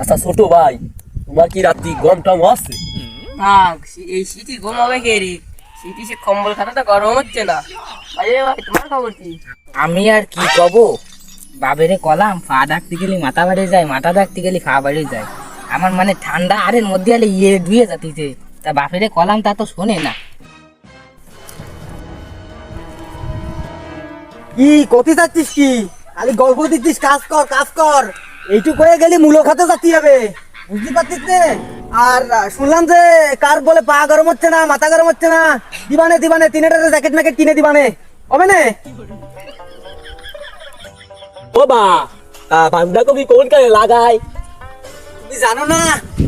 আচ্ছা ছোট ভাই তোমার কি রাত্রি গম টম আছে? থাক এই শীতই ঘুমাবে কে রে? শীতই সে কম্বল খাতাটা গরম হচ্ছে না। আরে ভাই তোমার খবর কি? আমি আর কি কব? বাবেরে কলাম ফা ডাকতে গেলে মাথা বাড়ে যায় মাথা ডাকতে গেলে পা বাড়ে যায়। আমার মানে ঠান্ডা আরের মধ্যে আলে ইয়ে ধুয়ে যাতিছে। তা বাপেরে কলাম তা তো শোনে না। কি কতি যাচ্ছিস কি? খালি গল্প দিচ্ছিস কাজ কর কাজ কর। এইটুকু হয়ে গেলি মূল খাতে যাতে হবে। বুঝতে পারছিস নে? আর শুনলাম যে কার বলে পা গরম হচ্ছে না মাথা গরম হচ্ছে না? দিবানে দিবানে তিনেটারে জ্যাকেট ম্যাকেট কিনে দিবানে। হবে না? ও বা বাঁধাকপি কোন কালে লাগাই তুমি জানো না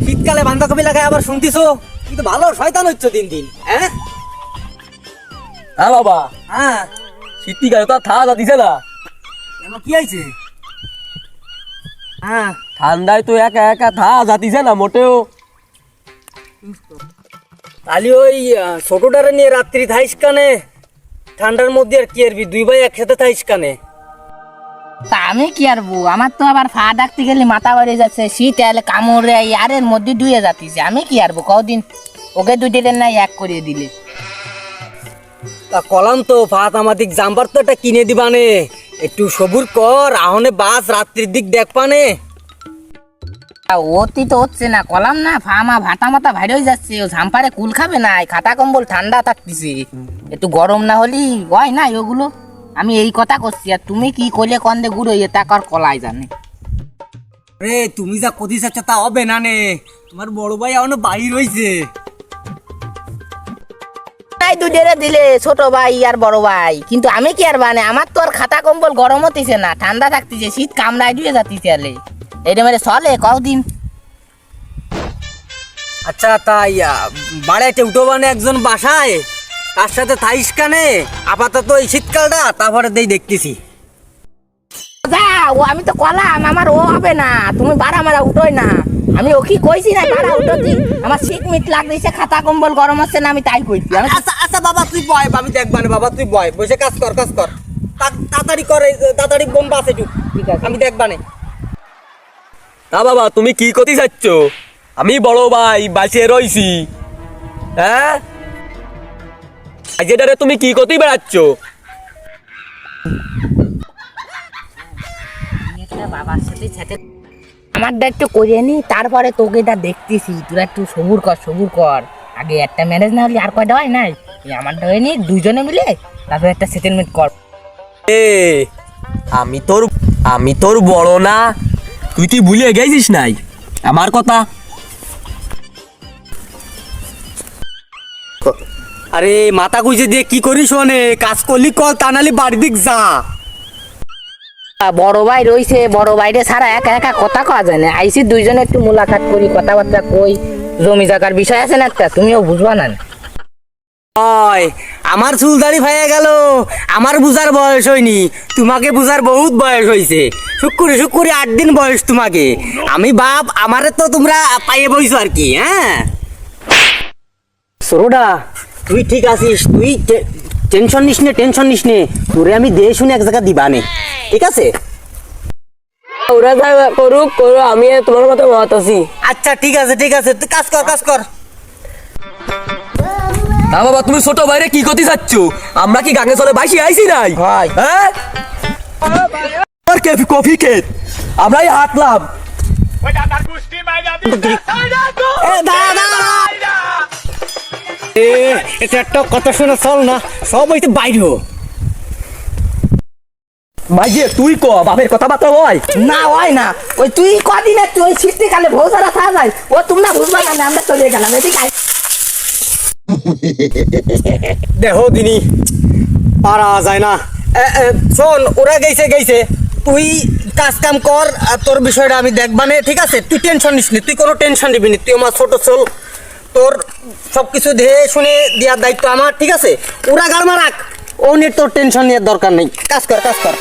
শীতকালে বাঁধাকপি লাগায় আবার শুনতিছো? কিন্তু ভালো শয়তান হচ্ছে দিন দিন হ্যাঁ? হ্যাঁ বাবা। হ্যাঁ। শীতকালে তো ঠান্ডা দিছে না। কি হয়েছে? হ্যাঁ ঠান্ডায় তো একা একা থা যাতিছে না মোটেও। তাহলে ওই ছোটটারে নিয়ে রাত্রি থাইস কানে? ঠান্ডার মধ্যে আর কি আরবি দুই ভাই একসাথে থাইস কানে? তা আমি কি আর বউ? আমার তো আবার পা ডাকতে গেলে মাথা বাড়ে যাচ্ছে শীত এলে কামড়ে আরের মধ্যে ধুয়ে যাতিছে। আমি কি আর বউ? কদিন ওকে দুই দিলেন না এক করিয়ে দিলে। তা কলাম তো ভাত আমাদিক জাম্বার তো একটা কিনে দিবানে। একটু সবুর কর আহনে বাস রাত্রির দিক দেখ পানে। তা অতি তো হচ্ছে না কলাম না ফামা ভাটা মাথা হয়ে যাচ্ছে ও ঝাম্পারে কুল খাবে না খাতা কম্বল ঠান্ডা থাকতেছে। একটু গরম না হলেই হয় না ওগুলো আমি এই কথা করছি আর তুমি কি করলে কন্দে গুঁড়ো ইয়ে তা কর কলাই জানে? রে তুমি যা কদি চাচ্ছ তা হবে না নে। তোমার বড় ভাই এখনও বাইর হইছে। তাই দুজনে দিলে ছোট ভাই আর বড় ভাই। কিন্তু আমি কি আর বানে আমার তো আর খাতা কম্বল গরম হতেছে না ঠান্ডা থাকতেছে শীত কামড়ায় দিয়ে যাতিছে আলে এটা মানে চলে কদিন আচ্ছা তাই বাড়াইতে উঠো মানে একজন বাসায় তার সাথে থাইস কানে আপাতত এই শীতকালটা তারপরে দেই দেখতেছি। যা ও আমি তো কলাম আমার ও হবে না তুমি বাড়া মারা উঠোই না। আমি ও কি কইছি না বাড়া উঠো কি? আমার শীত মিট লাগতেছে খাতা কম্বল গরম হচ্ছে না আমি তাই কইছি। আচ্ছা আচ্ছা বাবা তুই বয় আমি দেখবানে বাবা তুই বয়। বসে কাজ কর কাজ কর। তাড়াতাড়ি করে তাড়াতাড়ি বোম বাস একটু ঠিক আছে। আমি দেখবানে তা বাবা তুমি কি করতে চাচ্ছ আমি বড় ভাই বাঁচিয়ে রইছি। হ্যাঁ? যেটারে তুমি কি করতে বেড়াচ্ছ? বাবার সাথে সাথে আমারটা একটু করে নি, তারপরে তোকে এটা দেখতেছি, তোরা একটু সবুর কর সবুর কর। আগে একটা ম্যারেজ না হলে আর কয়টা হয় নাই? আমারটা হয়ে নি দুইজনে মিলে তারপরে একটা সেটেলমেন্ট কর। এ, আমি তোর আমি তোর বড় না, তুই কি ভুলে গেছিস নাই? আমার কথা। আরে, মাথা গুঁজে দিয়ে কি করিস শোনে কাজ করলি কল তা নালি বাড়ি দিক যা। বড় ভাই রইছে, বড় ভাইরে ছাড়া একা একা কথা কওয়া যায় না। আইসি দুইজনে একটু মোলাকাত করি, কথাবার্তা কই, জমি জায়গার বিষয় আছে না একটা, তুমিও বুঝবা না। ওই আমার চুল দাড়ি ভাইয়া গেল। আমার বুঝার বয়স হয়নি, তোমাকে বুঝার বহুত বয়স হয়েছে শুক্কুরি শুক্কুরি আট দিন বয়স তোমাকে। আমি বাপ, আমারে তো তোমরা পাইয়ে বইছো আর কি হ্যাঁ? সরোডা, তুই ঠিক আছিস, তুই টেনশন নিস নে টেনশন নিস নে। তোরে আমি দিয়ে শুনে এক জায়গা দিবানে। ঠিক আছে? ওরা যা করুক করো আমি আর তোমার কথা মত আছি। আচ্ছা ঠিক আছে ঠিক আছে। তুই কাজ কর কাজ কর। না বাবা তুমি ছোট ভাইরে কি করতে চাচ্ছ আমরা কি গাঙে চলে বাইসি আইছি নাই? হয়। হ্যাঁ? আর কফি কফি খেত? আমরাই হাঁটলাম। দাঁড়া। এ এটা একটা কথা শুনে চল না। সব হইতে বাইর তুই ক বাপের হয়? না হয় না। ওই তুই কদিন একটু ওই শীতকালে ভৌ সারা থাকা যায়? ও তোমরা বুঝবা না আমরা চলে গেলাম এদিকে আয়। দেহ দিনি পারা যায় না। শোন ওরা গেছে গেছে। তুই কাজ কাম কর আর তোর বিষয়টা আমি দেখবানে ঠিক আছে? তুই টেনশন নিস নি তুই কোনো টেনশন নিবি নি। তুই আমার ছোট চল তোর সব ধেয়ে শুনে দেওয়ার দায়িত্ব আমার, ঠিক আছে? ওরা গাড়মা মারাক। ও নিয়ে তোর টেনশন নেওয়ার দরকার নেই। কাজ কর কাজ কর।